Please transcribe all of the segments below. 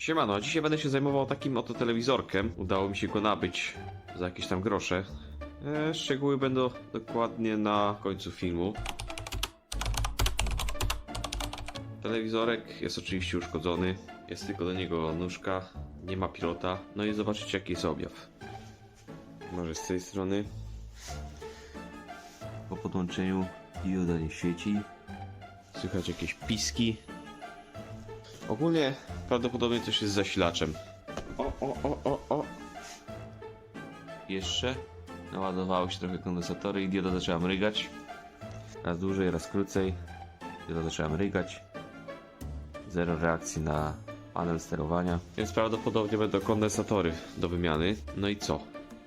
Siemano, a dzisiaj będę się zajmował takim oto telewizorkiem. Udało mi się go nabyć za jakieś tam grosze. E, szczegóły będą dokładnie na końcu filmu. Telewizorek jest oczywiście uszkodzony. Jest tylko do niego nóżka, nie ma pilota. No i zobaczycie jaki jest objaw. Może z tej strony. Po podłączeniu dioda nie świeci. Słychać jakieś piski. Ogólnie prawdopodobnie coś jest z zasilaczem. O, o, o, o, o. Jeszcze naładowały się trochę kondensatory i dioda zaczęła mrygać. Raz dłużej, raz krócej. Dioda zaczęła mrygać. Zero reakcji na panel sterowania. Więc prawdopodobnie będą kondensatory do wymiany. No i co?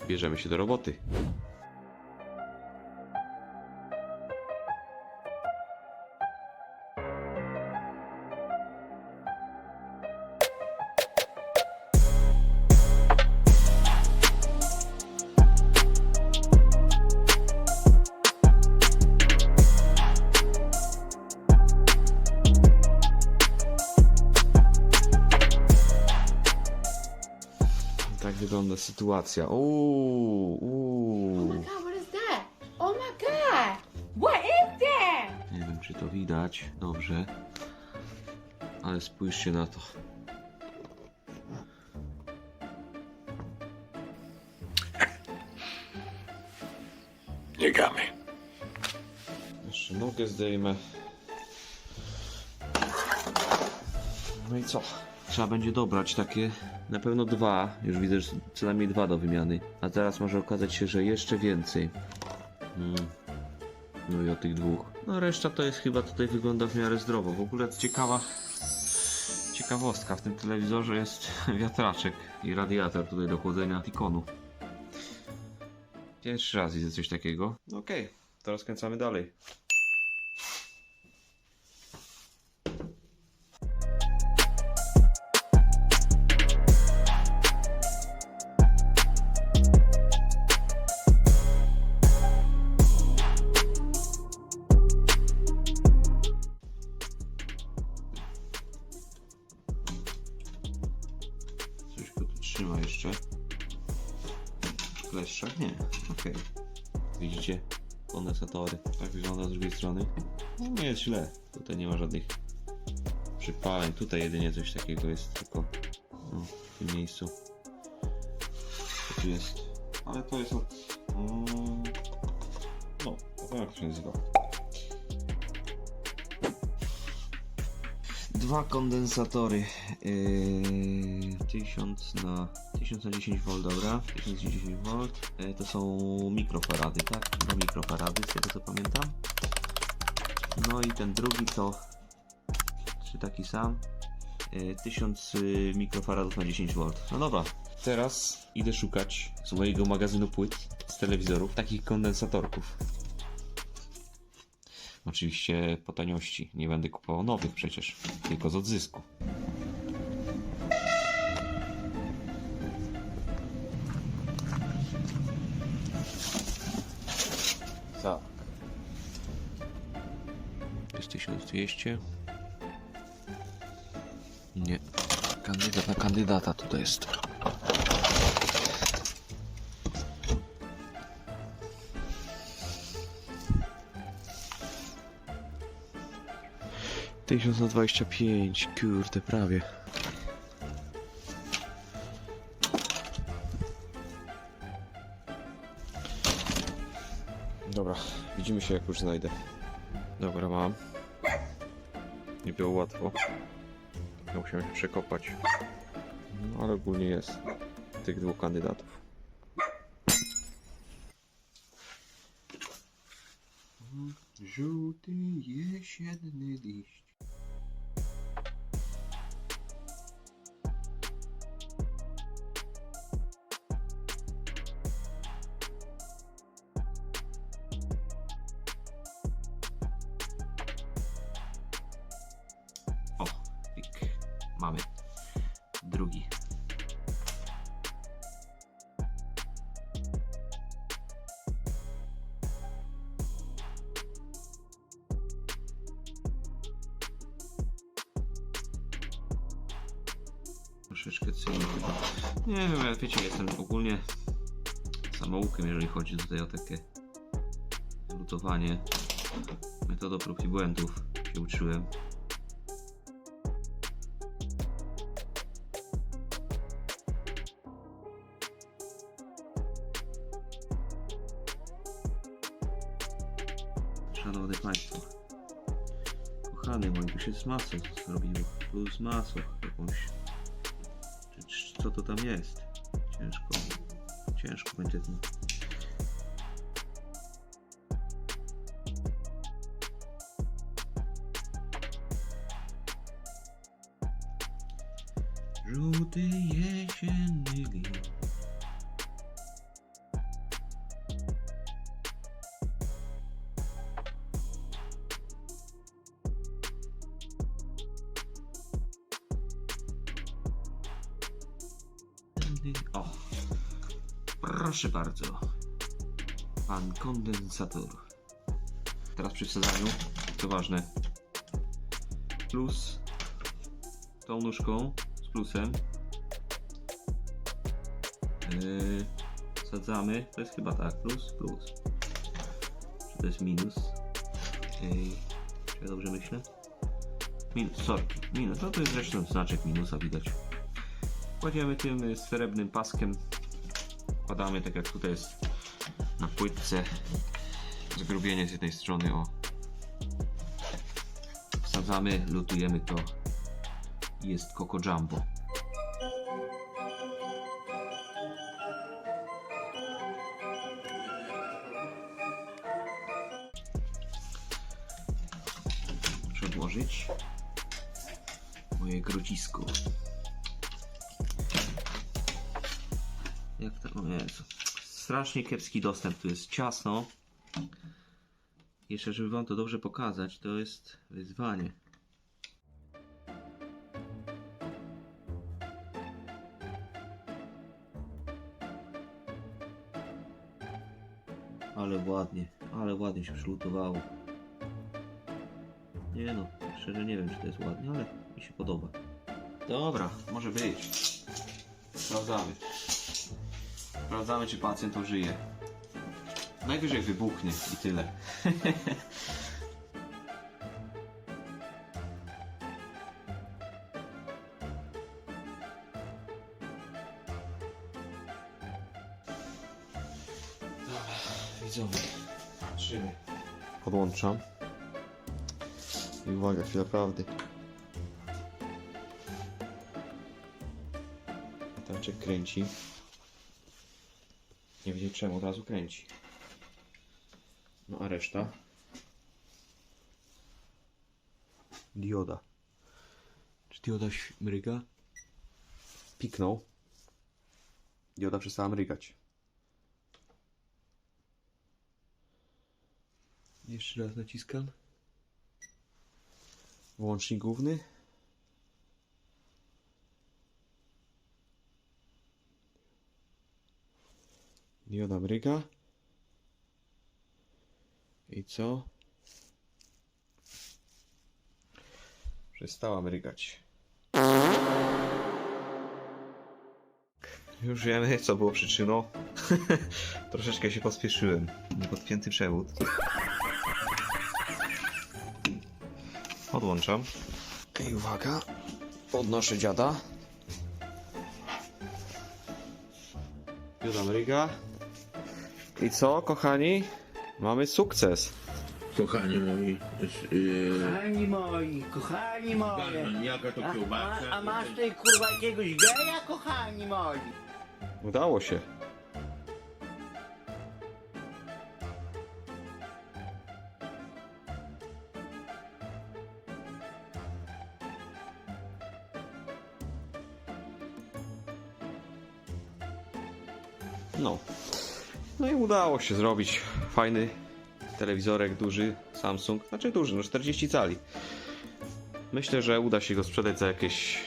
Bierzemy się do roboty. Tak wygląda sytuacja. Uuu, Oh uuu. my god, what is that? Oh my god! What is that? Nie wiem, czy to widać dobrze, ale spójrzcie na to. Biegamy. Jeszcze nogę zdejmę. No i co? Trzeba będzie dobrać takie, na pewno dwa, już widzę, że co najmniej dwa do wymiany. A teraz może okazać się, że jeszcze więcej. Mm. No i o tych dwóch. No reszta to jest chyba tutaj wygląda w miarę zdrowo. W ogóle ciekawa ciekawostka w tym telewizorze jest wiatraczek i radiator tutaj do chłodzenia ikonu. Pierwszy raz widzę coś takiego. Okej, to rozkręcamy dalej. Kleszcza? Nie. Okej. Widzicie? Kondensatory. Tak wygląda z drugiej strony. No nie jest źle. Tutaj nie ma żadnych przypaleń. Tutaj jedynie coś takiego jest tylko no, w tym miejscu. Co tu jest? Ale to jest od... mm, No, wiem jak to się nazywa. Dwa kondensatory. Yy, 1000 na 1000 na 10 V, dobra. 1000 na 10 V. Yy, to są mikrofarady, tak? No mikrofarady, z tego co pamiętam. No i ten drugi to czy taki sam? Yy, 1000 y, mikrofaradów na 10 V. No dobra. Teraz idę szukać swojego magazynu płyt z telewizorów, takich kondensatorków. Oczywiście po taniości. Nie będę kupował nowych przecież, tylko z odzysku. Tak. Jest 1200. Nie. Kandydat na kandydata tutaj jest. Tysiąc na dwadzieścia pięć, kurde, prawie. Dobra, widzimy się jak już znajdę. Dobra, mam. Nie było łatwo. Ja musiałem się przekopać. No, ale ogólnie jest tych dwóch kandydatów. Żółty jesienny liść. Mamy. Drugi. Troszeczkę chyba. Nie wiem, ja wiecie, jestem ogólnie samoukiem, jeżeli chodzi tutaj o takie lutowanie. Metodą prób i błędów się uczyłem. Kochany mój, tu się z masą zrobiło. Z masą jakąś. Czy, czy, co to tam jest? Ciężko. Ciężko będzie to. Żółty jesienny list. Proszę bardzo. Pan kondensator. Teraz przy wsadzaniu, to ważne. Plus tą nóżką z plusem. Yy. To jest chyba tak, plus, plus. Czy to jest minus? Yy, czy ja dobrze myślę? Minus, sorki, minus. No to jest zresztą znaczek minusa widać. Kładziemy tym srebrnym paskiem. Wkładamy tak jak tutaj jest na płytce. Zgrubienie z jednej strony o. Wsadzamy, lutujemy to. i Jest Coco Jumbo. Muszę odłożyć moje grodzisko. Jak to? O Jezu. Strasznie kiepski dostęp, tu jest ciasno. Jeszcze, żeby wam to dobrze pokazać, to jest wyzwanie. Ale ładnie, ale ładnie się przylutowało. Nie no, szczerze nie wiem, czy to jest ładnie, ale mi się podoba. Dobra, może być. Sprawdzamy. Sprawdzamy, czy pacjent ożyje. Najwyżej wybuchnie i tyle. Widzowie. Patrzymy. Podłączam. I uwaga, chwila prawdy. Taczek kręci. Nie wiedzieć czemu, od razu kręci. No a reszta? Dioda. Czy dioda mryga? Piknął. Dioda przestała mrygać. Jeszcze raz naciskam. Włącznik główny. Dioda mryga. I co? Przestała mrygać. Już wiemy, co było przyczyną. Troszeczkę się pospieszyłem. Podpięty przewód. Podłączam. I uwaga. Podnoszę dziada. Dziada mryga. I co, kochani? Mamy sukces. Kochani moi, yy, Kochani moi, kochani moi. jaka to A, a, kiełbasa? a masz tutaj kurwa jakiegoś geja, kochani moi? Udało się. Udało się zrobić fajny telewizorek duży Samsung, znaczy duży, no 40 cali. Myślę, że uda się go sprzedać za jakieś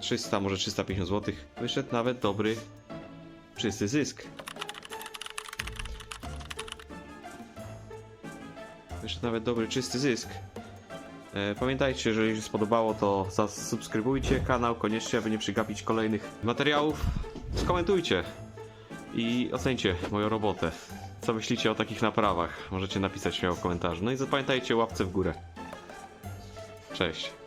300, może 350 zł. Wyszedł nawet dobry czysty zysk. Wyszedł nawet dobry czysty zysk. E, Pamiętajcie, że jeżeli się spodobało, to zasubskrybujcie kanał koniecznie, aby nie przegapić kolejnych materiałów. Skomentujcie i ocencie moją robotę. Co myślicie o takich naprawach? Możecie napisać śmiało w komentarzu. No i zapamiętajcie łapce w górę. Cześć.